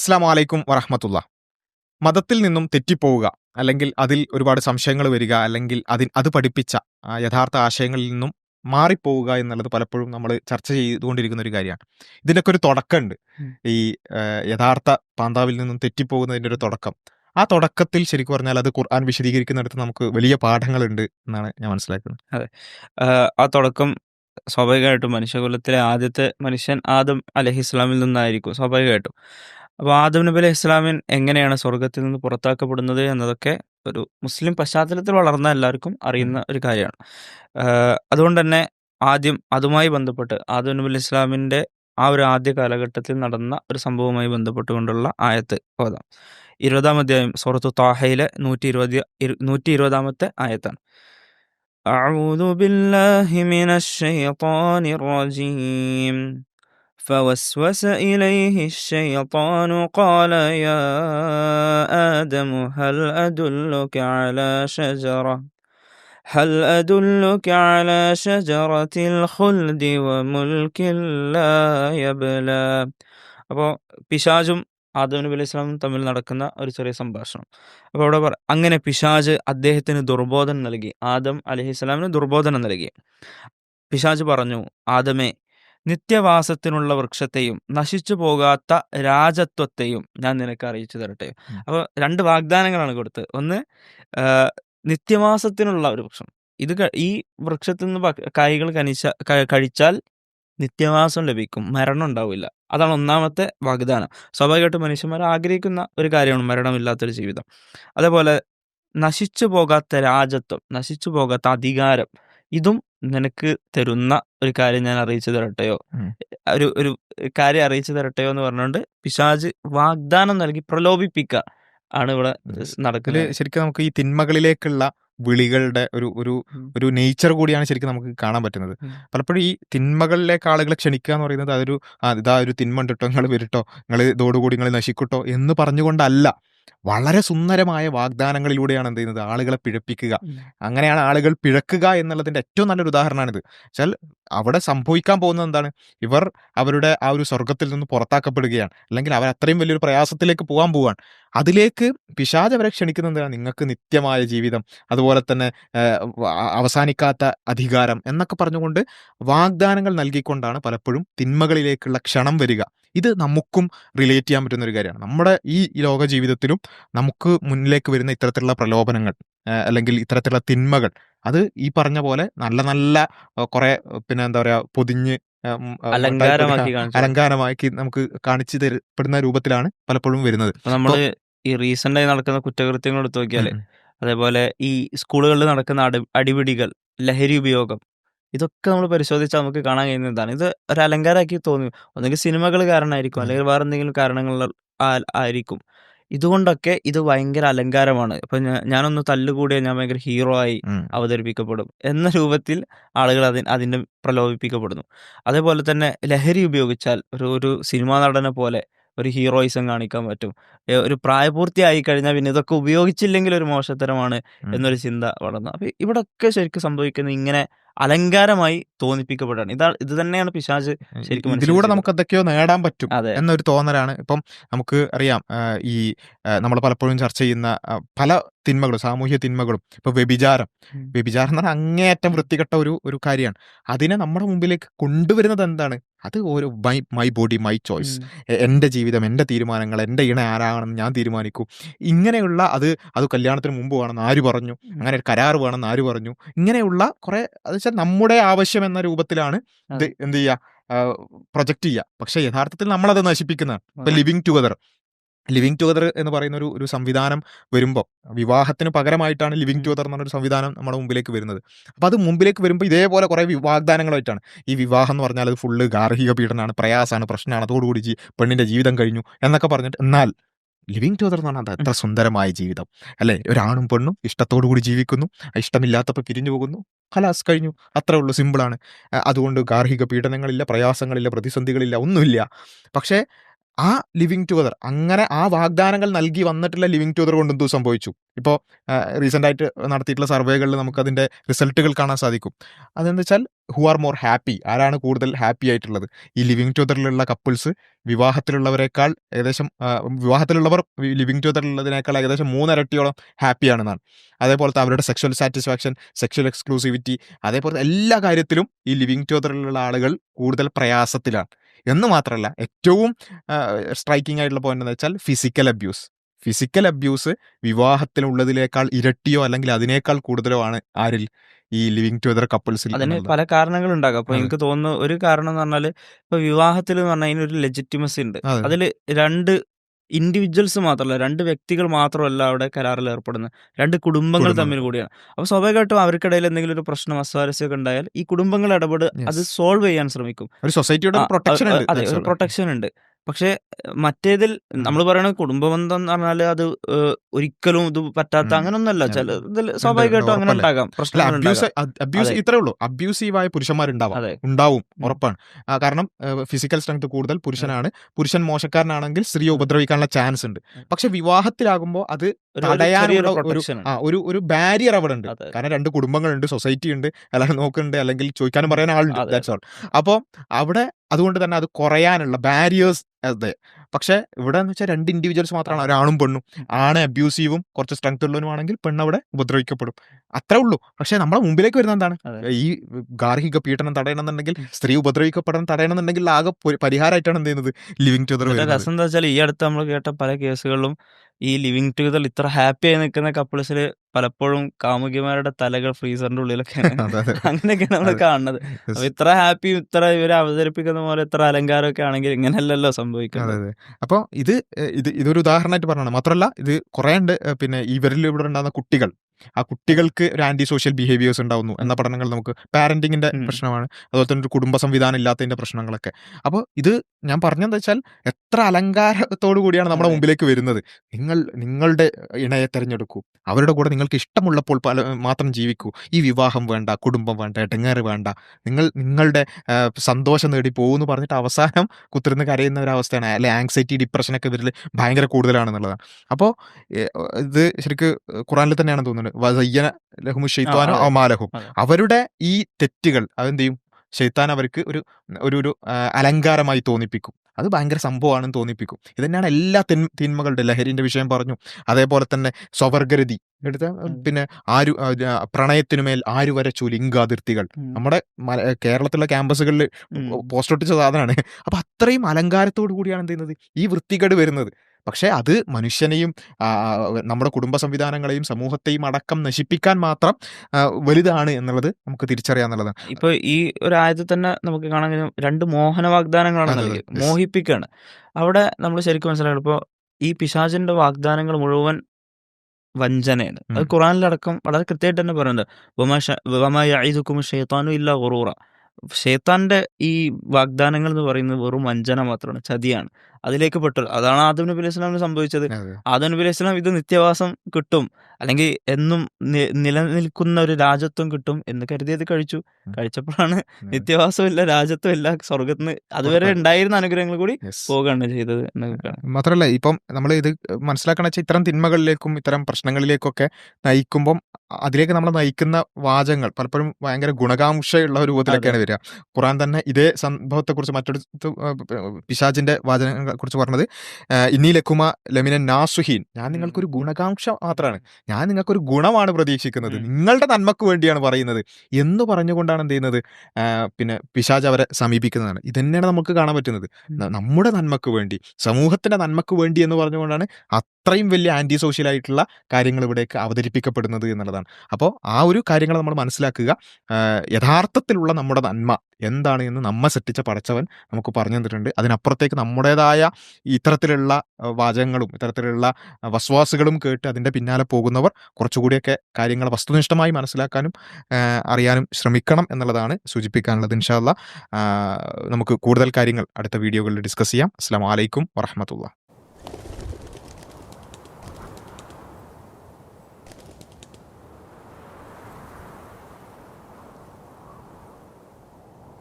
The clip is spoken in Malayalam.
അസ്സാം വലൈക്കും വറഹമത്തുള്ള. മതത്തിൽ നിന്നും തെറ്റിപ്പോവുക അല്ലെങ്കിൽ അതിൽ ഒരുപാട് സംശയങ്ങൾ വരിക അല്ലെങ്കിൽ അതിൽ അത് പഠിപ്പിച്ച യഥാർത്ഥ ആശയങ്ങളിൽ നിന്നും മാറിപ്പോവുക എന്നുള്ളത് പലപ്പോഴും നമ്മൾ ചർച്ച ചെയ്തുകൊണ്ടിരിക്കുന്ന ഒരു കാര്യമാണ്. ഇതിനൊക്കെ ഒരു തുടക്കമുണ്ട്. ഈ യഥാർത്ഥ പാന്താവിൽ നിന്നും തെറ്റിപ്പോകുന്നതിന്റെ ഒരു തുടക്കം. ആ തുടക്കത്തിൽ ശരിക്കും പറഞ്ഞാൽ അത് ഖുർആൻ വിശദീകരിക്കുന്നിടത്ത് നമുക്ക് വലിയ പാഠങ്ങളുണ്ട് എന്നാണ് ഞാൻ മനസ്സിലാക്കുന്നത്. അതെ. ആ തുടക്കം സ്വാഭാവികമായിട്ടും മനുഷ്യകുലത്തിലെ ആദ്യത്തെ മനുഷ്യൻ ആദം അലഹി ഇസ്ലാമിൽ നിന്നായിരിക്കും സ്വാഭാവികമായിട്ടും. അപ്പോൾ ആദം നബി അലൈഹി ഇസ്ലാമിൻ എങ്ങനെയാണ് സ്വർഗത്തിൽ നിന്ന് പുറത്താക്കപ്പെടുന്നത് എന്നതൊക്കെ ഒരു മുസ്ലിം പശ്ചാത്തലത്തിൽ വളർന്ന എല്ലാവർക്കും അറിയുന്ന ഒരു കാര്യമാണ് ആഹ് അതുകൊണ്ട് തന്നെ ആദ്യം അതുമായി ബന്ധപ്പെട്ട് ആദം നബി അലൈഹി ഇസ്ലാമിൻ്റെ ആ ഒരു ആദ്യ കാലഘട്ടത്തിൽ നടന്ന ഒരു സംഭവവുമായി ബന്ധപ്പെട്ടുകൊണ്ടുള്ള ആയത്ത് ഓതാം ഇരുപതാം അധ്യായം സൂറത്തു താഹയിലെ നൂറ്റി ഇരുപത് നൂറ്റി ഇരുപതാമത്തെ ആയത്താണ് أعوذ بالله من الشيطان الرجيم فوسوس إليه الشيطان قال يا آدم هل أدلك على شجرة هل أدلك على شجرة الخلد وملك لا يبلى അപ്പോൾ പിശാചും ആദം നബി അലൈഹി സ്വലാമും തമ്മിൽ നടക്കുന്ന ഒരു ചെറിയ സംഭാഷണം അപ്പോൾ അവിടെ പറ അങ്ങനെ പിശാജ് അദ്ദേഹത്തിന് ദുർബോധനം നൽകി ആദം അലഹി സ്വലാമിന് ദുർബോധനം നൽകി പിശാജ് പറഞ്ഞു ആദമേ നിത്യവാസത്തിനുള്ള വൃക്ഷത്തെയും നശിച്ചു പോകാത്ത രാജത്വത്തെയും ഞാൻ നിനക്ക് അറിയിച്ചു തരട്ടെ. അപ്പൊ അപ്പോൾ രണ്ട് വാഗ്ദാനങ്ങളാണ് കൊടുത്തത്. ഒന്ന് നിത്യവാസത്തിനുള്ള ഒരു വൃക്ഷം. ഇത് ഈ വൃക്ഷത്തിൽ നിന്ന് കായ്കൾ കനിച്ച കഴിച്ചാൽ നിത്യവാസം ലഭിക്കും. മരണം ഉണ്ടാവില്ല. അതാണ് ഒന്നാമത്തെ വാഗ്ദാനം. സ്വാഭാവികമായിട്ടും മനുഷ്യന്മാർ ആഗ്രഹിക്കുന്ന ഒരു കാര്യമാണ് മരണമില്ലാത്തൊരു ജീവിതം. അതേപോലെ നശിച്ചു പോകാത്ത രാജത്വം നശിച്ചു പോകാത്ത അധികാരം ഇതും നിനക്ക് തരുന്ന ഒരു കാര്യം ഞാൻ അറിയിച്ചു തരട്ടെയോ? ഒരു ഒരു കാര്യം അറിയിച്ചു തരട്ടെയോ എന്ന് പറഞ്ഞുകൊണ്ട് പിശാജ് വാഗ്ദാനം നൽകി പ്രലോഭിപ്പിക്കുക ആണ് ഇവിടെ നടക്കുന്നത്. ശരിക്കും നമുക്ക് ഈ തിന്മകളിലേക്കുള്ള വിളികളുടെ ഒരു ഒരു. ഒരു നേച്ചർ കൂടിയാണ് ശരിക്കും നമുക്ക് കാണാൻ പറ്റുന്നത്. പലപ്പോഴും ഈ തിന്മകളിലേക്ക് ആളുകളെ ക്ഷണിക്കുക എന്ന് പറയുന്നത് അതൊരു ഇതാ ഒരു തിന്മ ഉണ്ട് കേട്ടോ നിങ്ങൾ വരട്ടോ? നിങ്ങൾ ഇതോടുകൂടി നിങ്ങൾ നശിക്കട്ടോ എന്ന് പറഞ്ഞുകൊണ്ടല്ല. വളരെ സുന്ദരമായ വാഗ്ദാനങ്ങളിലൂടെയാണ് എന്ത് ചെയ്യുന്നത്? ആളുകളെ പിഴപ്പിക്കുക. അങ്ങനെയാണ് ആളുകൾ പിഴക്കുക എന്നുള്ളതിന്റെ ഏറ്റവും നല്ലൊരു ഉദാഹരണമാണിത്. വെച്ചാൽ അവിടെ സംഭവിക്കാൻ പോകുന്നത് എന്താണ്? ഇവർ അവരുടെ ആ ഒരു സ്വർഗത്തിൽ നിന്ന് പുറത്താക്കപ്പെടുകയാണ്. അല്ലെങ്കിൽ അവർ അത്രയും വലിയൊരു പ്രയാസത്തിലേക്ക് പോകാൻ പോവാണ്. അതിലേക്ക് പിശാജ് അവരെ ക്ഷണിക്കുന്നത് എന്താണ്? നിങ്ങൾക്ക് നിത്യമായ ജീവിതം അതുപോലെ തന്നെ അവസാനിക്കാത്ത അധികാരം എന്നൊക്കെ പറഞ്ഞുകൊണ്ട് വാഗ്ദാനങ്ങൾ നൽകിക്കൊണ്ടാണ് പലപ്പോഴും തിന്മകളിലേക്കുള്ള ക്ഷണം വരിക. ഇത് നമുക്കും റിലേറ്റ് ചെയ്യാൻ പറ്റുന്ന ഒരു കാര്യമാണ്. നമ്മുടെ ഈ ലോക ജീവിതത്തിലും നമുക്ക് മുന്നിലേക്ക് വരുന്ന ഇത്തരത്തിലുള്ള പ്രലോഭനങ്ങൾ അല്ലെങ്കിൽ ഇത്തരത്തിലുള്ള തിന്മകൾ അത് ഈ പറഞ്ഞ പോലെ നല്ല നല്ല കുറെ പിന്നെ എന്താ പറയാ പൊതിഞ്ഞ് അലങ്കാരമാക്കി നമുക്ക് കാണിച്ചു തരപ്പെടുന്ന രൂപത്തിലാണ് പലപ്പോഴും വരുന്നത്. നമ്മൾ ഈ റീസെന്റ് ആയി നടക്കുന്ന കുറ്റകൃത്യങ്ങൾ എടുത്തു ഉം. അതേപോലെ ഈ സ്കൂളുകളിൽ നടക്കുന്ന അടി അടിപിടികൾ ലഹരി ഉപയോഗം ഇതൊക്കെ നമ്മൾ പരിശോധിച്ചാൽ നമുക്ക് കാണാൻ കഴിയുന്നതാണ് ഇത് ഒരു അലങ്കാരമാക്കി തോന്നി. ഒന്നെങ്കിൽ സിനിമകൾ കാരണമായിരിക്കും അല്ലെങ്കിൽ വേറെ എന്തെങ്കിലും കാരണങ്ങൾ ആയിരിക്കും. ഇതുകൊണ്ടൊക്കെ ഇത് ഭയങ്കര അലങ്കാരമാണ്. ഇപ്പൊ ഞാനൊന്ന് തല്ലുകൂടിയാൽ ഞാൻ ഭയങ്കര ഹീറോ ആയി അവതരിപ്പിക്കപ്പെടും എന്ന രൂപത്തിൽ ആളുകൾ അതിന് അതിന്റെ പ്രലോഭിപ്പിക്കപ്പെടുന്നു. അതേപോലെ തന്നെ ലഹരി ഉപയോഗിച്ചാൽ ഒരു ഒരു സിനിമാ നടനെ പോലെ ഒരു ഹീറോയിസം കാണിക്കാൻ പറ്റും. ഒരു പ്രായപൂർത്തിയായി കഴിഞ്ഞാൽ പിന്നെ ഇതൊക്കെ ഉപയോഗിച്ചില്ലെങ്കിൽ ഒരു മോശത്തരമാണ് എന്നൊരു ചിന്ത വളർന്നു. അപ്പൊ ഇവിടൊക്കെ ശരിക്കും സംഭവിക്കുന്നത് ഇങ്ങനെ അലങ്കാരമായി തോന്നിപ്പിക്കപ്പെടാണ് ഇതാ ഇത് തന്നെയാണ് പിശാജ് ശരിക്കും ഇതിലൂടെ നമുക്ക് എന്തൊക്കെയോ നേടാൻ പറ്റും അതെ. എന്നൊരു തോന്നലാണ്. ഇപ്പം നമുക്ക് അറിയാം ഈ നമ്മൾ പലപ്പോഴും ചർച്ച ചെയ്യുന്ന പല തിന്മകളും സാമൂഹ്യ തിന്മകളും ഇപ്പൊ വ്യഭിചാരം. വ്യഭിചാരം എന്ന് പറഞ്ഞാൽ അങ്ങേയറ്റം വൃത്തികെട്ട ഒരു ഒരു കാര്യമാണ്. അതിനെ നമ്മുടെ മുമ്പിലേക്ക് കൊണ്ടുവരുന്നത് എന്താണ്? അത് ഓരോ my my body my choice. എന്റെ ജീവിതം എന്റെ തീരുമാനങ്ങൾ എന്റെ ഇണ ആരാണെന്ന് ഞാൻ തീരുമാനിക്കും. ഇങ്ങനെയുള്ള അത് അത് കല്യാണത്തിന് മുമ്പ് വേണമെന്ന് ആര് പറഞ്ഞു? അങ്ങനെ ഒരു കരാർ വേണമെന്ന് ആര് പറഞ്ഞു? ഇങ്ങനെയുള്ള കുറെ അത് വെച്ചാൽ നമ്മുടെ ആവശ്യം എന്ന രൂപത്തിലാണ് ഇത് എന്ത് ചെയ്യുക പ്രൊജക്റ്റ് ചെയ്യുക പക്ഷെ യഥാർത്ഥത്തിൽ നമ്മളത് നശിപ്പിക്കുന്നതാണ്. ഇപ്പം ലിവിങ് ടുഗദർ. ലിവിങ് ടുഗദർ എന്ന് പറയുന്ന ഒരു ഒരു സംവിധാനം വരുമ്പോൾ വിവാഹത്തിന് പകരമായിട്ടാണ് ലിവിങ് ടുഗദർ എന്ന് പറഞ്ഞൊരു സംവിധാനം നമ്മുടെ മുമ്പിലേക്ക് വരുന്നത്. അപ്പോൾ അത് മുമ്പിലേക്ക് വരുമ്പോൾ ഇതേപോലെ കുറേ വാഗ്ദാനങ്ങളായിട്ടാണ്. ഈ വിവാഹം എന്ന് പറഞ്ഞാൽ അത് ഫുള്ള് ഗാർഹിക പീഡനമാണ് പ്രയാസമാണ് പ്രശ്നമാണ്. അതോടുകൂടി ജീ പെണ്ണിന്റെ ജീവിതം കഴിഞ്ഞു എന്നൊക്കെ പറഞ്ഞിട്ട് എന്നാൽ ലിവിങ് ടുഗദർ എന്ന് പറഞ്ഞാൽ അത് എത്ര സുന്ദരമായ ജീവിതം. അല്ലേ? ഒരാണും പെണ്ണും ഇഷ്ടത്തോടു കൂടി ജീവിക്കുന്നു ഇഷ്ടമില്ലാത്തപ്പോൾ പിരിഞ്ഞു പോകുന്നു ഹലാസ് കഴിഞ്ഞു അത്രേ ഉള്ളൂ സിമ്പിളാണ്. അതുകൊണ്ട് ഗാർഹിക പീഡനങ്ങളില്ല പ്രയാസങ്ങളില്ല പ്രതിസന്ധികളില്ല ഒന്നുമില്ല. പക്ഷേ ആ ലിവിങ് ടുഗദർ അങ്ങനെ ആ വാഗ്ദാനങ്ങൾ നൽകി വന്നിട്ടുള്ള ലിവിങ് ടുഗദർ കൊണ്ട് എന്തോ സംഭവിച്ചു? ഇപ്പോൾ റീസെന്റ് ആയിട്ട് നടത്തിയിട്ടുള്ള സർവേകളിൽ നമുക്കതിന്റെ റിസൾട്ടുകൾ കാണാൻ സാധിക്കും. അതെന്ന് വെച്ചാൽ ഹു ആർ മോർ ഹാപ്പി ആരാണ് കൂടുതൽ ഹാപ്പി ആയിട്ടുള്ളത്? ഈ ലിവിങ് ടുഗദറിലുള്ള കപ്പിൾസ് വിവാഹത്തിലുള്ളവരെക്കാൾ ഏകദേശം വിവാഹത്തിലുള്ളവർ ലിവിങ് ടുഗദറിലുള്ളതിനേക്കാൾ ഏകദേശം മൂന്നിരട്ടിയോളം ഹാപ്പിയാണെന്നാണ് അതേപോലത്തെ അവരുടെ സെക്ഷൽ സാറ്റിസ്ഫാക്ഷൻ സെക്ഷൽ എക്സ്ക്ലൂസിവിറ്റി അതേപോലെ എല്ലാ കാര്യത്തിലും ഈ ലിവിങ് ടുഗദറിലുള്ള ആളുകൾ കൂടുതൽ പ്രയാസത്തിലാണ്. എന്ന് മാത്രമല്ല ഏറ്റവും സ്ട്രൈക്കിംഗ് ആയിട്ടുള്ള പോയിന്റ് എന്ന് വെച്ചാൽ ഫിസിക്കൽ അബ്യൂസ് ഫിസിക്കൽ അബ്യൂസ് വിവാഹത്തിലുള്ളതിനേക്കാൾ ഇരട്ടിയോ അല്ലെങ്കിൽ അതിനേക്കാൾ കൂടുതലോ ആണ് ആരിൽ ഈ ലിവിങ് ടുഗദർ കപ്പിൾസിൽ അതിന് പല കാരണങ്ങൾ ഉണ്ടാകും അപ്പൊ. എനിക്ക് തോന്നുന്നു ഒരു കാരണം എന്ന് പറഞ്ഞാൽ ഇപ്പൊ വിവാഹത്തിൽ എന്ന് പറഞ്ഞാൽ അതിനൊരു ലെജിറ്റിമസി ഉണ്ട് അതെ. അതിൽ രണ്ട് ഇൻഡിവിജ്വൽസ് മാത്രമല്ല രണ്ട് വ്യക്തികൾ മാത്രമല്ല അവിടെ കരാറിൽ ഏർപ്പെടുന്നത്. രണ്ട് കുടുംബങ്ങൾ. തമ്മിൽ കൂടിയാണ്. അപ്പൊ സ്വാഭാവികമായിട്ടും അവർക്കിടയിൽ എന്തെങ്കിലും ഒരു പ്രശ്നം അസ്വാരസ്യമൊക്കെ ഉണ്ടായാൽ ഈ കുടുംബങ്ങൾ ഇടപെട് അത് സോൾവ് ചെയ്യാൻ ശ്രമിക്കും. ഒരു സൊസൈറ്റിയുടെ പ്രൊട്ടക്ഷൻ അതെ ഒരു പ്രൊട്ടക്ഷൻ ഉണ്ട്. പക്ഷേ മറ്റേതിൽ. നമ്മൾ പറയുന്നത് കുടുംബബന്ധം എന്ന് പറഞ്ഞാൽ അത് ഏഹ്, ഒരിക്കലും ഇത് പറ്റാത്ത. അങ്ങനൊന്നല്ല ചില ഇതിൽ സ്വാഭാവികമായിട്ടും അങ്ങനെ ഉറപ്പല്ലേ? ഉണ്ടാകാം അല്ല പ്രശ്നങ്ങൾ അബ്യൂസ് ഉണ്ടാകാം. അബ്യൂസ് അതെ. ഇത്രേ ഉള്ളൂ. അബ്യൂസീവായ പുരുഷന്മാരുണ്ടാവാം. അതെ. ഉണ്ടാവും ഉറപ്പാണ്. ആ, കാരണം ഫിസിക്കൽ സ്ട്രെങ്ത് കൂടുതൽ പുരുഷനാണ്. പുരുഷൻ മോശക്കാരനാണെങ്കിൽ സ്ത്രീയെ ഉപദ്രവിക്കാനുള്ള ചാൻസ് ഉണ്ട് പക്ഷെ വിവാഹത്തിലാകുമ്പോൾ അത് തടയാനുള്ള ഒരു ആ ഒരു ഒരു ബാരിയർ അവിടെ ഉണ്ട് കാരണം രണ്ട് കുടുംബങ്ങളുണ്ട് സൊസൈറ്റി ഉണ്ട് എല്ലാവരും നോക്കുന്നുണ്ട് അല്ലെങ്കിൽ ചോദിക്കാനും പറയാൻ ആളുണ്ട്. ദാറ്റ്സ് ഓൾ അപ്പോൾ അവിടെ അതുകൊണ്ട് തന്നെ അത് കുറയാനുള്ള ബാരിയേഴ്സ് അതെ. പക്ഷെ ഇവിടെ എന്ന് വെച്ചാൽ രണ്ട് ഇൻഡിവിജ്വൽസ് മാത്രമാണ്. ഒരാണും പെണ്ണും. ആണ് അബ്യൂസീവും കുറച്ച് സ്ട്രെങ്ത് ഉള്ളവനുമാണെങ്കിൽ പെണ്ണ് അവിടെ ഉപദ്രവിക്കപ്പെടും. അത്രേ ഉള്ളൂ. പക്ഷെ നമ്മുടെ മുമ്പിലേക്ക് വരുന്ന എന്താണ്? ഈ ഗാർഹിക പീഡനം തടയണമെന്നുണ്ടെങ്കിൽ സ്ത്രീ ഉപദ്രവിക്കപ്പെടാൻ തടയണമെന്നുണ്ടെങ്കിൽ ആകെ പരിഹാരമായിട്ടാണ് എന്ത് ചെയ്യുന്നത്? ലിവിങ് ടുദർ രസം എന്താ വെച്ചാൽ ഈ അടുത്ത് നമ്മൾ കേട്ട പല കേസുകളിലും ഈ ലിവിങ് ടുഗദർ ഇത്ര ഹാപ്പി ആയി നിൽക്കുന്ന കപ്പിൾസിൽ പലപ്പോഴും കാമുകിമാരുടെ തലകൾ ഫ്രീസറിന്റെ ഉള്ളിലൊക്കെ. അങ്ങനെയൊക്കെയാണ് നമ്മൾ കാണുന്നത്. അപ്പൊ ഇത്ര ഹാപ്പി ഇത്ര ഇവരെ അവതരിപ്പിക്കുന്ന പോലെ ഇത്ര അലങ്കാരമൊക്കെ ആണെങ്കിൽ ഇങ്ങനെയല്ലല്ലോ സംഭവിക്കുന്നത്. അപ്പൊ അപ്പോൾ ഇത് ഇത് ഇതൊരു ഉദാഹരണമായിട്ട് പറഞ്ഞാണ് മാത്രമല്ല ഇത് കുറേ ഉണ്ട് പിന്നെ ഇവരിൽ ഇവിടെ ഉണ്ടാകുന്ന കുട്ടികൾ. ആ കുട്ടികൾക്ക് ഒരു ആന്റി സോഷ്യൽ ബിഹേവിയേഴ്സ് ഉണ്ടാവുന്നു എന്ന പഠനങ്ങൾ നമുക്ക് പാരന്റിങ്ങിന്റെ പ്രശ്നമാണ്. അതുപോലെ തന്നെ ഒരു കുടുംബ സംവിധാനം ഇല്ലാത്തതിന്റെ പ്രശ്നങ്ങളൊക്കെ. അപ്പോൾ ഇത് ഞാൻ പറഞ്ഞെന്താ വെച്ചാൽ എത്ര അലങ്കാരത്തോടു കൂടിയാണ് നമ്മുടെ മുമ്പിലേക്ക് വരുന്നത്. നിങ്ങൾ നിങ്ങളുടെ ഇണയെ തിരഞ്ഞെടുക്കൂ. അവരുടെ കൂടെ നിങ്ങൾക്ക് ഇഷ്ടമുള്ളപ്പോൾ പല മാത്രം ജീവിക്കൂ. ഈ വിവാഹം വേണ്ട കുടുംബം വേണ്ട ഇടങ്ങേറ് വേണ്ട. നിങ്ങൾ നിങ്ങളുടെ സന്തോഷം നേടി പോകുമെന്ന് പറഞ്ഞിട്ട് അവസാനം കുത്തിരുന്ന് കരയുന്ന ഒരു അവസ്ഥയാണ് അല്ലെ ആങ്സൈറ്റി ഡിപ്രഷനൊക്കെ ഇതിൽ ഭയങ്കര കൂടുതലാണെന്നുള്ളതാണ് അപ്പോൾ ഇത് ശരിക്ക് ഖുറാനിൽ തന്നെയാണ് തോന്നുന്നത് വസയ്യന ലഹുമു ഷെയ്ത്താനോ അതെ. അമാലഹും അവരുടെ ഈ തെറ്റുകൾ അതെന്ത് ചെയ്യും? ഷെയ്ത്താൻ അവർക്ക് ഒരു ഒരു ഒരു അലങ്കാരമായി തോന്നിപ്പിക്കും. അത് ഭയങ്കര സംഭവമാണെന്ന് തോന്നിപ്പിക്കും. ഇത് തന്നെയാണ് എല്ലാ തിന് തിന്മകളുടെ ലഹരിന്റെ വിഷയം പറഞ്ഞു. അതേപോലെ തന്നെ സ്വവർഗരതി എടുത്ത. പിന്നെ ആരു പ്രണയത്തിനുമേൽ ആരു വരച്ചു ലിംഗാതിർത്തികൾ. നമ്മുടെ കേരളത്തിലുള്ള കേരളത്തിലെ ക്യാമ്പസുകളിൽ. പോസ്റ്റ് ഒട്ടിച്ച സാധനമാണ്. അപ്പൊ അത്രയും അലങ്കാരത്തോടു കൂടിയാണ് എന്ത് ചെയ്യുന്നത്? ഈ വൃത്തികേട് വരുന്നത്. പക്ഷെ അത് മനുഷ്യനെയും നമ്മുടെ കുടുംബ സംവിധാനങ്ങളെയും സമൂഹത്തെയും അടക്കം നശിപ്പിക്കാൻ മാത്രം വലുതാണ് എന്നുള്ളത് നമുക്ക് തിരിച്ചറിയാന്നുള്ളതാണ് ഇപ്പൊ ഈ ഒരു ആയത്തിൽ തന്നെ നമുക്ക് കാണാൻ രണ്ട് മോഹന വാഗ്ദാനങ്ങളാണ് Yes. മോഹിപ്പിക്കുകയാണ് അവിടെ നമ്മൾ ശരിക്കും മനസ്സിലാക്കണം. ഇപ്പോൾ ഈ പിശാചിന്റെ വാഗ്ദാനങ്ങൾ മുഴുവൻ വഞ്ചനയാണ്. അത്. ഖുറാനിലടക്കം വളരെ കൃത്യമായിട്ട് തന്നെ പറയുന്നുണ്ട്. ഷെയ്ത്താനും ഇല്ല ഉറൂറ ഷെയ്ത്താന്റെ ഈ വാഗ്ദാനങ്ങൾ എന്ന് പറയുന്നത് വെറും വഞ്ചന മാത്രമാണ് ചതിയാണ്. അതിലേക്ക് പെട്ടു. അതാണ് ആദം നബി അലൈഹി സ്വലാമിന് സംഭവിച്ചത്. ആദം നബി അലൈഹി സ്വലാം ഇത് നിത്യവാസം കിട്ടും. അല്ലെങ്കിൽ എന്നും നിലനിൽക്കുന്ന ഒരു രാജ്യത്വം കിട്ടും എന്ന് കരുതിയത് കഴിച്ചു. കഴിച്ചപ്പോഴാണ് നിത്യവാസമില്ല രാജ്യത്വം ഇല്ല സ്വർഗത്തിന് അതുവരെ ഉണ്ടായിരുന്ന അനുഗ്രഹങ്ങൾ കൂടി. പോകുകയാണ് ചെയ്തത് മാത്രമല്ല ഇപ്പം നമ്മൾ ഇത് മനസ്സിലാക്കണ വെച്ചാൽ ഇത്തരം തിന്മകളിലേക്കും ഇത്തരം പ്രശ്നങ്ങളിലേക്കൊക്കെ നയിക്കുമ്പം അതിലേക്ക് നമ്മൾ നയിക്കുന്ന വാചകങ്ങൾ പലപ്പോഴും ഭയങ്കര ഗുണകാംക്ഷയുള്ള ഒരു രൂപത്തിലൊക്കെയാണ് വരിക. ഖുറാൻ തന്നെ ഇതേ സംഭവത്തെക്കുറിച്ച് മറ്റൊരു പിശാചിന്റെ വാചകങ്ങളെ കുറിച്ച് പറഞ്ഞത്. ഇന്നി ലക്കുമ ലമിന നാസുഹീൻ ഞാൻ നിങ്ങൾക്കൊരു ഗുണകാംക്ഷ മാത്രമാണ് ഞാൻ നിങ്ങൾക്കൊരു ഗുണമാണ് പ്രതീക്ഷിക്കുന്നത്. നിങ്ങളുടെ നന്മക്ക് വേണ്ടിയാണ് പറയുന്നത്. എന്ന് പറഞ്ഞുകൊണ്ടാണ് എന്ത് ചെയ്യുന്നത്? പിന്നെ പിശാജ് അവരെ സമീപിക്കുന്നതാണ്. ഇതന്നെയാണ് നമുക്ക് കാണാൻ പറ്റുന്നത്. നമ്മുടെ നന്മക്ക് വേണ്ടി സമൂഹത്തിന്റെ നന്മക്ക് വേണ്ടി എന്ന് പറഞ്ഞുകൊണ്ടാണ് അത്രയും വലിയ ആന്റി സോഷ്യൽ ആയിട്ടുള്ള കാര്യങ്ങൾ ഇവിടേക്ക് അവതരിപ്പിക്കപ്പെടുന്നത് എന്നുള്ളതാണ്. അപ്പോൾ ആ ഒരു കാര്യങ്ങൾ നമ്മൾ മനസ്സിലാക്കുക. യഥാർത്ഥത്തിലുള്ള നമ്മുടെ നന്മ എന്താണ് എന്ന് നമ്മെ സൃഷ്ടിച്ച പടച്ചവൻ നമുക്ക് പറഞ്ഞു തന്നിട്ടുണ്ട്. അതിനപ്പുറത്തേക്ക് നമ്മുടേതായ ഇത്തരത്തിലുള്ള വാചകങ്ങളും ഇത്തരത്തിലുള്ള വസ്വാസുകളും കേട്ട് അതിന്റെ പിന്നാലെ പോകുന്നവർ കുറച്ചുകൂടിയൊക്കെ കാര്യങ്ങൾ വസ്തുനിഷ്ഠമായി മനസ്സിലാക്കാനും അറിയാനും ശ്രമിക്കണം എന്നുള്ളതാണ് സൂചിപ്പിക്കാനുള്ളത്. ഇൻഷാല്ല നമുക്ക് കൂടുതൽ കാര്യങ്ങൾ അടുത്ത വീഡിയോകളിൽ ഡിസ്കസ് ചെയ്യാം. അസ്സാം വലൈക്കും വറഹമത്തുള്ള